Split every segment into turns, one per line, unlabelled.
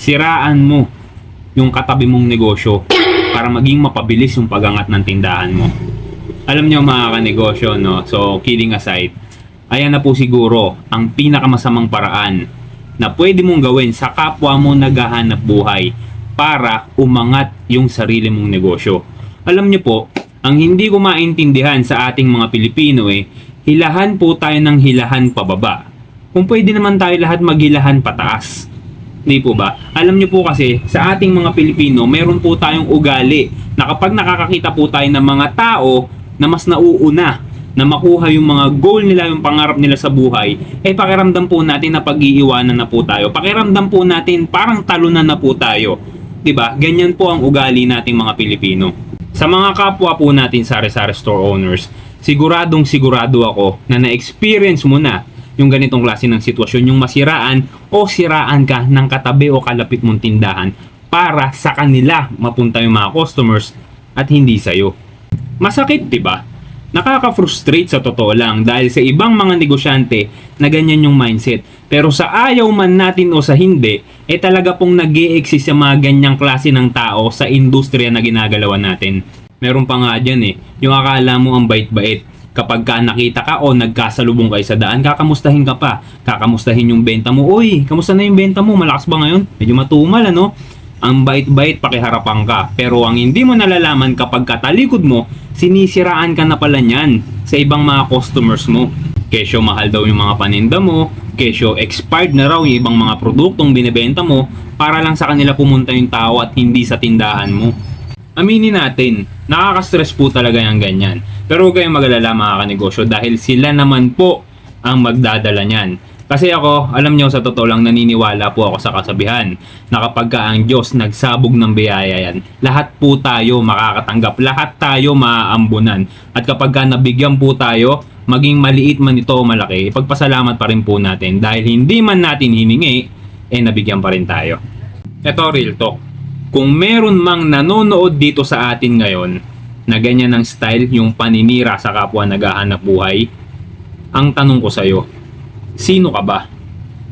siraan mo yung katabi mong negosyo para maging mapabilis yung pagangat ng tindahan mo. Alam niyo mga kanegosyo, no? So, kidding aside, ayan na po siguro ang pinakamasamang paraan na pwede mong gawin sa kapwa mo naghahanap buhay para umangat yung sarili mong negosyo. Alam niyo po, ang hindi ko maintindihan sa ating mga Pilipino eh, hilahan po tayo ng hilahan pababa. Kung pwede naman tayo lahat maghilahan pataas. Di po ba? Alam niyo po kasi sa ating mga Pilipino, meron po tayong ugali na kapag nakakakita po tayo ng mga tao na mas nauuna na makuha yung mga goal nila, yung pangarap nila sa buhay, eh pakiramdam po natin na pag-iiwanan na po tayo. Pakiramdam po natin parang talunan na po tayo. 'Di ba? Ganyan po ang ugali nating mga Pilipino. Sa mga kapwa po natin sari-sari store owners, siguradong sigurado ako na na-experience mo na yung ganitong klase ng sitwasyon, yung masiraan o siraan ka ng katabi o kalapit mong tindahan para sa kanila mapunta yung mga customers at hindi sa'yo. Masakit, di ba? Nakaka-frustrate sa totoo lang dahil sa ibang mga negosyante na ganyan yung mindset. Pero sa ayaw man natin o sa hindi, eh talaga pong nag exist yung mga ganyang klase ng tao sa industriya na ginagalawan natin. Meron pa nga dyan eh, yung akala mo ang bait-bait. Kapag ka nakita ka o nagkasalubong kayo sa daan, kakamustahin ka pa. Kakamustahin yung benta mo. Uy, kamusta na yung benta mo? Malakas ba ngayon? Medyo matumal ano? Ang bait-bait pakiharapan ka. Pero ang hindi mo nalalaman kapag katalikod mo, sinisiraan ka na pala niyan sa ibang mga customers mo. Kesyo mahal daw yung mga paninda mo, kesyo expired na raw yung ibang mga produktong binibenta mo para lang sa kanila pumunta yung tao at hindi sa tindahan mo. Aminin natin, nakaka-stress po talaga yung ganyan. Pero huwag kayong magalala mga kanegosyo dahil sila naman po ang magdadala niyan. Kasi ako, alam niyo sa totoo lang naniniwala po ako sa kasabihan na kapag ka ang Diyos nagsabog ng biyaya yan, lahat po tayo makakatanggap, lahat tayo maaambunan. At kapag ka nabigyan po tayo, maging maliit man ito o malaki, ipagpasalamat pa rin po natin dahil hindi man natin hiningi, eh nabigyan pa rin tayo. Ito real talk. Kung meron mang nanonood dito sa atin ngayon na ganyan ang style, yung paninira sa kapwa naghahanap buhay, ang tanong ko sa'yo, sino ka ba?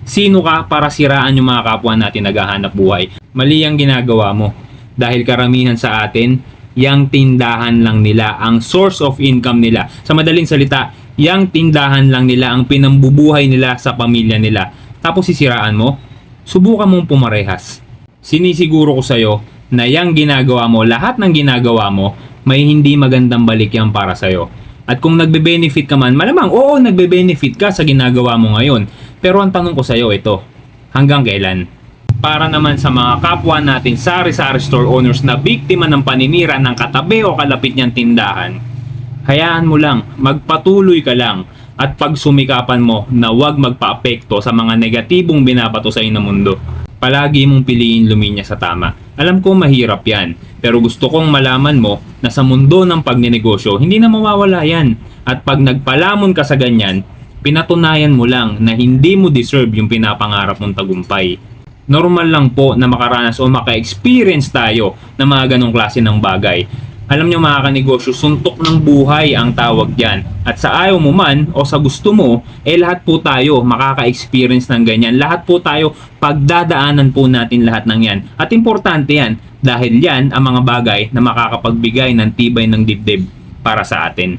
Sino ka para siraan yung mga kapwa natin naghahanap buhay? Mali ang ginagawa mo. Dahil karamihan sa atin, yang tindahan lang nila ang source of income nila. Sa madaling salita, yang tindahan lang nila ang pinambubuhay nila sa pamilya nila. Tapos sisiraan mo? Subukan mong pumarehas. Sinisiguro ko sa'yo na yang ginagawa mo, lahat ng ginagawa mo, may hindi magandang balik yan para sa'yo. At kung nagbe-benefit ka man, malamang oo, nagbe-benefit ka sa ginagawa mo ngayon. Pero ang tanong ko sa'yo ito, hanggang kailan? Para naman sa mga kapwa natin sari-sari store owners na biktima ng paninira ng katabi o kalapit niyang tindahan, hayaan mo lang, magpatuloy ka lang at pagsumikapan mo na huwag magpa-apekto sa mga negatibong binabato sa ng mundo. Palagi mong piliin luminya sa tama. Alam ko mahirap yan, pero gusto kong malaman mo na sa mundo ng pagnenegosyo, hindi na mawawala yan. At pag nagpalamon ka sa ganyan, pinatunayan mo lang na hindi mo deserve yung pinapangarap mong tagumpay. Normal lang po na makaranas o maka-experience tayo ng mga ganong klase ng bagay. Alam nyo mga kanegosyo, suntok ng buhay ang tawag dyan. At sa ayaw mo man o sa gusto mo, eh lahat po tayo makaka-experience ng ganyan. Lahat po tayo pagdadaanan po natin lahat ng yan. At importante yan dahil yan ang mga bagay na makakapagbigay ng tibay ng dibdib para sa atin.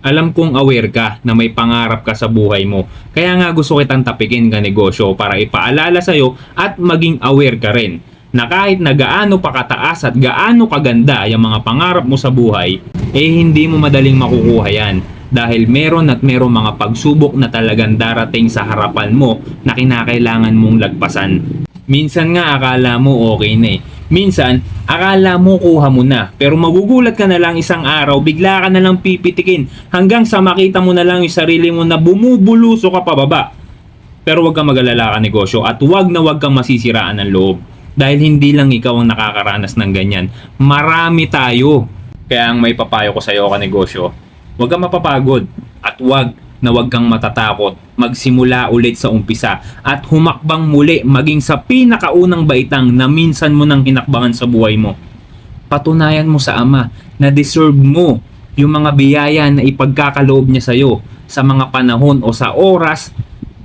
Alam kong aware ka na may pangarap ka sa buhay mo. Kaya nga gusto kitang tapikin ka negosyo para ipaalala sa'yo at maging aware ka rin na kahit na gaano pa kataas at gaano kaganda yung mga pangarap mo sa buhay, eh hindi mo madaling makukuha yan. Dahil meron at meron mga pagsubok na talagang darating sa harapan mo na kinakailangan mong lagpasan. Minsan nga akala mo okay na eh. Minsan, akala mo kuha mo na. Pero magugulat ka na lang isang araw, bigla ka na lang pipitikin hanggang sa makita mo na lang yung sarili mo na bumubuluso ka pababa. Pero wag kang mag-alala ka negosyo at wag na wag kang masisiraan ng loob. Dahil hindi lang ikaw ang nakakaranas ng ganyan. Marami tayo. Kaya ang may papayo ko sa iyo ka negosyo, wag kang mapapagod at wag na wag kang matatakot magsimula ulit sa umpisa at humakbang muli maging sa pinakaunang baitang na minsan mo nang hinakbangan sa buhay mo. Patunayan mo sa Ama na deserve mo yung mga biyaya na ipagkakaloob niya sa iyo sa mga panahon o sa oras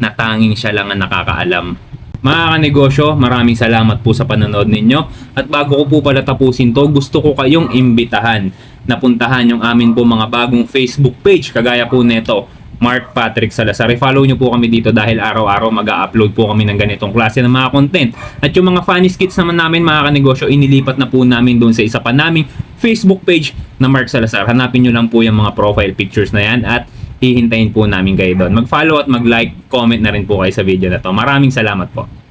na tanging siya lang ang nakakaalam. Mga kanegosyo, maraming salamat po sa panonood ninyo. At bago ko po pala tapusin to, gusto ko kayong imbitahan na puntahan yung amin po mga bagong Facebook page. Kagaya po neto, Mark Patrick Salazar. I-follow nyo po kami dito dahil araw-araw mag-upload po kami ng ganitong klase ng mga content. At yung mga funny skits naman namin mga kanegosyo, inilipat na po namin doon sa isa pa naming Facebook page na Mark Salazar. Hanapin nyo lang po yung mga profile pictures na yan at hihintayin po namin kayo doon. Mag-follow at mag-like, comment na rin po kayo sa video na to. Maraming salamat po.